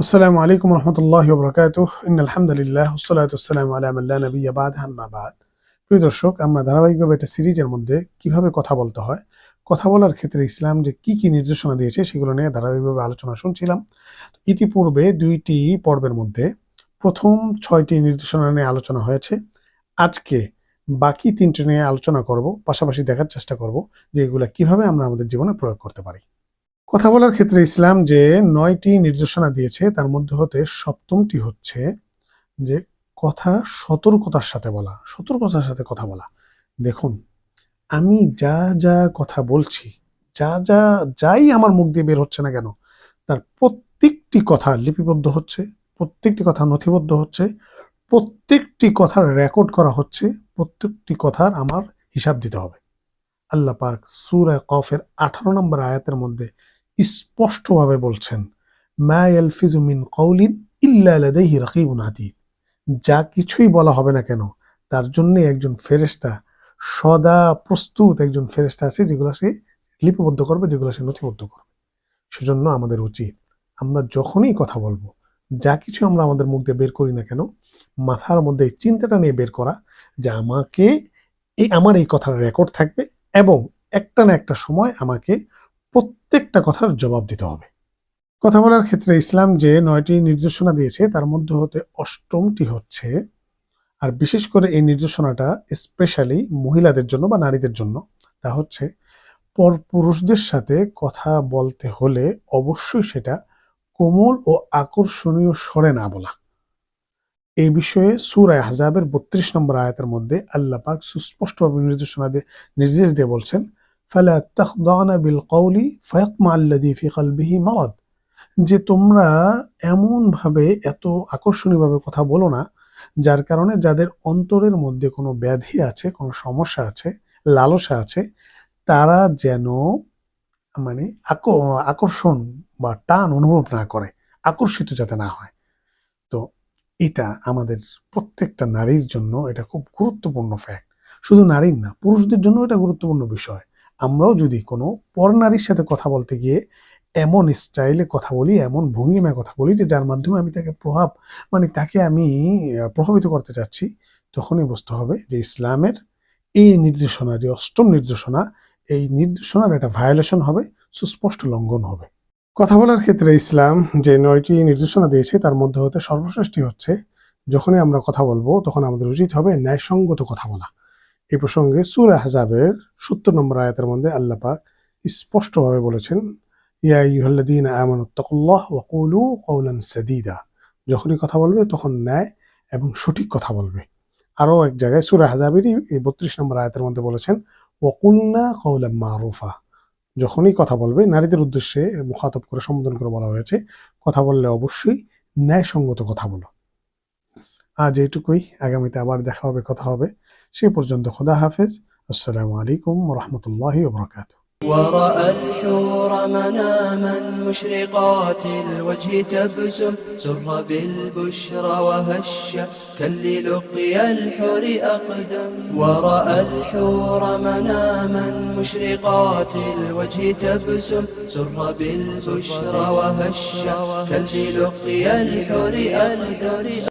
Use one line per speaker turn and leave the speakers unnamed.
আসসালামু আলাইকুম রহমতুল্লাহ বরকাত ইন আলহামদুলিল্লাহ সালাতাম আলামাল্লা নবী আবাদ হাম্মাবাদ প্রিয় দর্শক, আমরা ধারাবাহিকভাবে একটা সিরিজের মধ্যে কীভাবে কথা বলতে হয়, কথা বলার ক্ষেত্রে ইসলাম যে কি কি নির্দেশনা দিয়েছে সেগুলো নিয়ে ধারাবাহিকভাবে আলোচনা শুনছিলাম। ইতিপূর্বে দুইটি পর্বের মধ্যে প্রথম ছয়টি নির্দেশনা নিয়ে আলোচনা হয়েছে। আজকে বাকি তিনটি নিয়ে আলোচনা করব, পাশাপাশি দেখার চেষ্টা করব যে এগুলা কীভাবে আমরা আমাদের জীবনে প্রয়োগ করতে পারি। কথা বলার ক্ষেত্রে ইসলাম যে নয়টি নির্দেশনা দিয়েছে, তার মধ্যে হতে সপ্তমটি হচ্ছে যে কথা সতর্কতার সাথে বলা, সতর্কতার সাথে কথা বলা। দেখুন, আমি যা যা কথা বলছি, যা যা, যাই আমার মুখ দিয়ে বের হচ্ছে না কেন, তার প্রত্যেকটি কথা লিপিবদ্ধ হচ্ছে, প্রত্যেকটি কথা নথিবদ্ধ হচ্ছে, প্রত্যেকটি কথার রেকর্ড করা হচ্ছে, প্রত্যেকটি কথার আমার হিসাব দিতে হবে। আল্লাহ পাক সুরা কফের আঠারো নম্বর আয়াতের মধ্যে স্পষ্টভাবে বলছেন, মা ইয়ালফিজু মিন কওলিন ইল্লা রাকিবুন যা কিছুই বলা হবে না কেন, তার জন্য একজন ফেরেশতা সদা প্রস্তুত একজন ফেরেশতা আছে যেগুলো সে লিপিবদ্ধ করবে, যেগুলো সে নথিবদ্ধ করবে। সেজন্য আমাদের উচিত আমরা যখনই কথা বলব, যা কিছু আমরা আমাদের মুখ দিয়ে বের করি না কেন, মাথার মধ্যে চিন্তাটা নিয়ে বের করা যে আমাকে এই আমার এই কথার রেকর্ড থাকবে এবং একটা না একটা সময় আমাকে প্রত্যেকটা কথার জবাব দিতে হবে। কথা বলার ক্ষেত্রে ইসলাম যে নয়টি নির্দেশনা দিয়েছে, তার মধ্যে হতে অষ্টমটি হচ্ছে, আর বিশেষ করে এই নির্দেশনাটা স্পেশালি মহিলাদের জন্য বা নারীদের জন্য, তা হচ্ছে পর পুরুষদের সাথে কথা বলতে হলে অবশ্যই সেটা কোমল ও আকর্ষণীয় স্বরে না বলা। এই বিষয়ে সুরায় হাজাবের বত্রিশ নম্বর আয়াতের মধ্যে আল্লাহ পাক সুস্পষ্টভাবে নির্দেশনা দিয়ে, নির্দেশ দিয়ে বলছেন ফালা তাখদানা বিল কওলি ফায়াতমা আল্লাযী ফি কলবিহি যে তোমরা এমনভাবে এত আকর্ষণীয়ভাবে কথা বলো না, যার কারণে যাদের অন্তরের মধ্যে কোনো ব্যাধি আছে, কোনো সমস্যা আছে, লালসা আছে, তারা যেন মানে আকর্ষণ বা টান অনুভব না করে, আকর্ষিত যাতে না হয়। তো এটা আমাদের প্রত্যেকটা নারীর জন্য এটা খুব গুরুত্বপূর্ণ ফ্যাক্ট শুধু নারীর না, পুরুষদের জন্য এটা গুরুত্বপূর্ণ বিষয়। আমরাও যদি কোনো পর নারীর সাথে কথা বলতে গিয়ে এমন স্টাইলে কথা বলি, এমন ভঙ্গিমায় কথা বলি যে যার মাধ্যমে আমি তাকে প্রভাব মানে তাকে আমি প্রভাবিত করতে চাচ্ছি, তখনই বুঝতে হবে যে ইসলামের এই নির্দেশনা, যে অষ্টম নির্দেশনা, এই নির্দেশনার একটা ভায়োলেশন হবে, সুস্পষ্ট লঙ্ঘন হবে। কথা বলার ক্ষেত্রে ইসলাম যে নয়টি নির্দেশনা দিয়েছে, তার মধ্যে হতে সর্বশ্রেষ্ঠী হচ্ছে, যখনই আমরা কথা বলব, তখন আমাদের উচিত হবে ন্যায়সঙ্গত কথা বলা। এই প্রসঙ্গে সুর আহজাবের সত্তর নম্বর আয়াতের মধ্যে আল্লাহ পাক স্পষ্টভাবে বলেছেন, ইয়া ইহল্লাদিন আমানুত্তাকুল্লাহ ওয়াকুলু কৌলান সাদিদা। যখনই কথা বলবে তখন ন্যায় এবং সঠিক কথা বলবে। আরও এক জায়গায় সুরা হাজাবেরই এই বত্রিশ নম্বর আয়াতের মধ্যে বলেছেন ওয়াকুলনা কৌলাম মারুফা। যখনই কথা বলবে, নারীদের উদ্দেশ্যে মুখাতব করে সম্বোধন করে বলা হয়েছে, কথা বললে অবশ্যই ন্যায়সঙ্গত কথা বলো। আজ এইটুকুই আগামীতে আবার দেখা হবে কথা হবে সে পর্যন্ত খোদা হাফেজ আসসালামু আলাইকুম রহমতুল্লাহ বরকাত
ورأى الحور مناما مشرقات الوجه تبسم سر بالبشرى وهش كاللقيا الحور أقدم ورأى الحور مناما مشرقات الوجه تبسم سر بالبشرى وهش كاللقيا الحور أقدم